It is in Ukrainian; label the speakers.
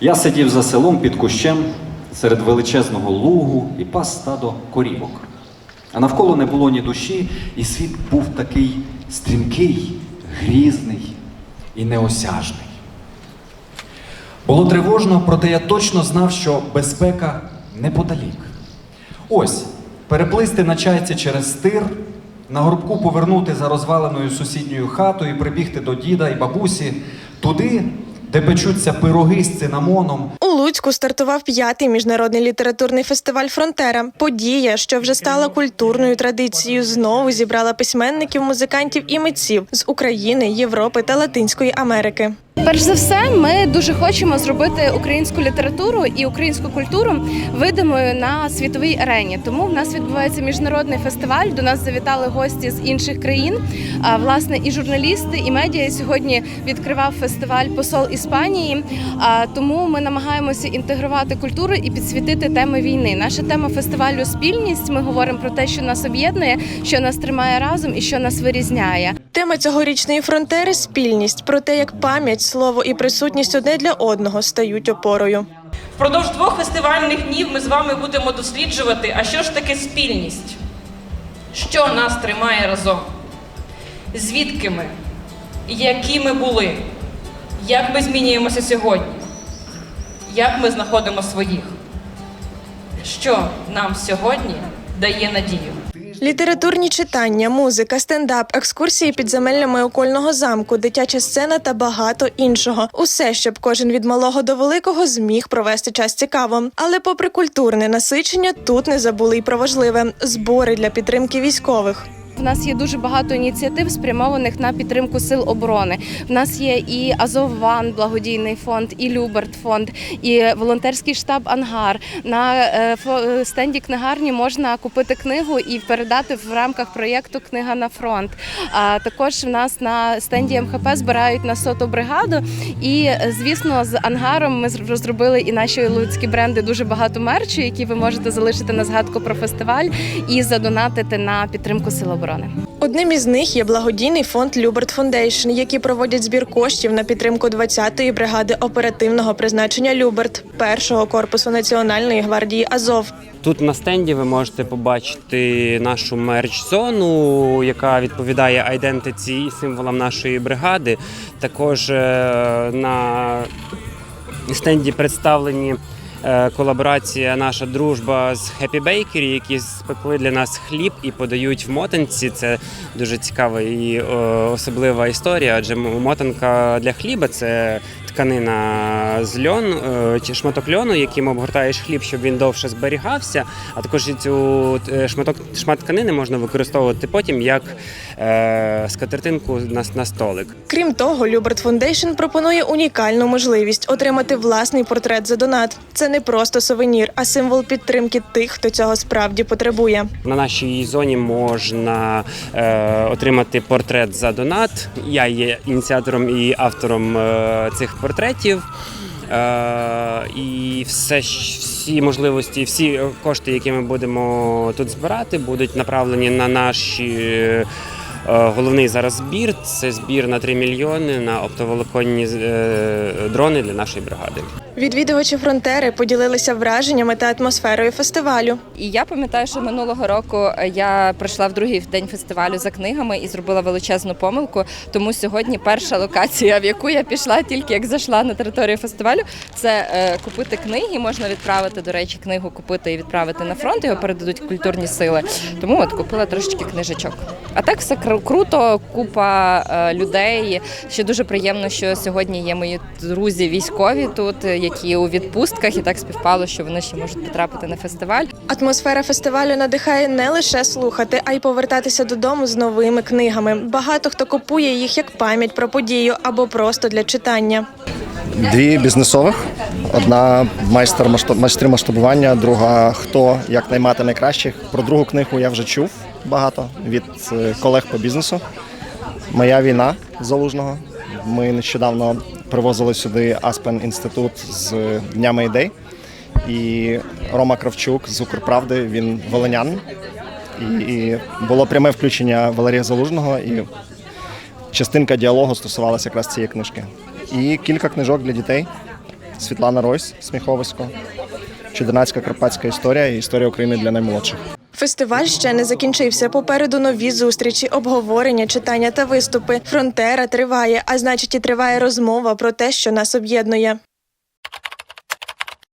Speaker 1: Я сидів за селом під кущем серед величезного лугу і пас стадо корівок. А навколо не було ні душі, і світ був такий стрімкий, грізний і неосяжний. Було тривожно, проте я точно знав, що безпека неподалік. Ось, переплисти на чайці через стир, на горбку повернути за розваленою сусідньою хатою прибігти до діда і бабусі, туди, де печуться пироги з цинамоном,
Speaker 2: У Луцьку стартував п'ятий міжнародний літературний фестиваль Фронтера. Подія, що вже стала культурною традицією, знову зібрала письменників, музикантів і митців з України, Європи та Латинської Америки.
Speaker 3: Перш за все, ми дуже хочемо зробити українську літературу і українську культуру видимою на світовій арені. Тому в нас відбувається міжнародний фестиваль. До нас завітали гості з інших країн. А власне і журналісти, і медіа сьогодні відкривав фестиваль посол Іспанії. А тому ми намагаємося інтегрувати культуру і підсвітити теми війни. Наша тема фестивалю спільність. Ми говоримо про те, що нас об'єднує, що нас тримає разом і що нас вирізняє.
Speaker 2: Тема цьогорічної фронтери спільність про те, як пам'ять, слово і присутність одне для одного стають опорою.
Speaker 4: Впродовж двох фестивальних днів ми з вами будемо досліджувати, а що ж таке спільність? Що нас тримає разом? Звідки ми? Які ми були? Як ми змінюємося сьогодні? Як ми знаходимо своїх? Що нам сьогодні дає надію?
Speaker 2: Літературні читання, музика, стендап, екскурсії під підземеллями окольного замку, дитяча сцена та багато іншого. Усе, щоб кожен від малого до великого зміг провести час цікаво. Але, попри культурне насичення, тут не забули й про важливе збори для підтримки військових.
Speaker 3: В нас є дуже багато ініціатив, спрямованих на підтримку сил оборони. В нас є і Азовван, благодійний фонд, і Люберт фонд, і волонтерський штаб Ангар. На е, стенді книгарні можна купити книгу і передати в рамках проєкту Книга на фронт. А також в нас на стенді МХП збирають на соту бригаду. І е, звісно, з ангаром ми розробили і наші луцькі бренди дуже багато мерчу, які ви можете залишити на згадку про фестиваль і задонатити на підтримку сил оборони.
Speaker 2: Одним із них є благодійний фонд Люберт Фондейшн, які проводять збір коштів на підтримку 20-ї бригади оперативного призначення Люберт, першого корпусу Національної гвардії Азов.
Speaker 5: Тут на стенді ви можете побачити нашу мерч-зону, яка відповідає айдентиці і символам нашої бригади. Також е, на стенді представлені колаборація, наша дружба з Happy Bakery, які спекли для нас хліб і подають в мотанці. Це дуже цікава і е, особлива історія, адже мотанка для хліба це тканина з льон, е, чи шматок льону, яким обгортаєш хліб, щоб він довше зберігався. А також цю е, шматок шмат тканини можна використовувати потім як е, скатертинку на, на столик.
Speaker 2: Крім того, Люберт Фондейшн пропонує унікальну можливість отримати власний портрет за донат. Це не просто сувенір, а символ підтримки тих, хто цього справді потребує.
Speaker 5: На нашій зоні можна е, отримати портрет за донат. Я є ініціатором і автором е, цих портретів. Е, і все, всі можливості, всі кошти, які ми будемо тут збирати, будуть направлені на наші. Е, Головний зараз збір це збір на 3 мільйони на оптоволоконні е, дрони для нашої бригади.
Speaker 2: Відвідувачі фронтери поділилися враженнями та атмосферою фестивалю.
Speaker 6: І я пам'ятаю, що минулого року я прийшла в другий день фестивалю за книгами і зробила величезну помилку. Тому сьогодні перша локація, в яку я пішла тільки як зайшла на територію фестивалю, це е, купити книги. Можна відправити, до речі, книгу купити і відправити на фронт. Його передадуть культурні сили. Тому от купила трошечки книжечок. А так все кру- круто, купа е, людей. Ще дуже приємно, що сьогодні є мої друзі військові тут, які у відпустках, і так співпало, що вони ще можуть потрапити на фестиваль.
Speaker 2: Атмосфера фестивалю надихає не лише слухати, а й повертатися додому з новими книгами. Багато хто купує їх як пам'ять про подію або просто для читання.
Speaker 7: Дві бізнесових. Одна майстер майстри масштабування, друга хто як наймати найкращих. Про другу книгу я вже чув багато від е, колег по бізнесу. Моя війна залужного. Ми нещодавно привозили сюди Аспен інститут з днями ідей. І Рома Кравчук з Укрправди, він волинянин. І, і було пряме включення Валерія Залужного, і частинка діалогу стосувалася якраз цієї книжки. І кілька книжок для дітей. Світлана Ройс, Сміховисько, Чудернацька карпатська історія і історія України для наймолодших.
Speaker 2: Фестиваль ще не закінчився. Попереду нові зустрічі, обговорення, читання та виступи. Фронтера триває, а значить, і триває розмова про те, що нас об'єднує.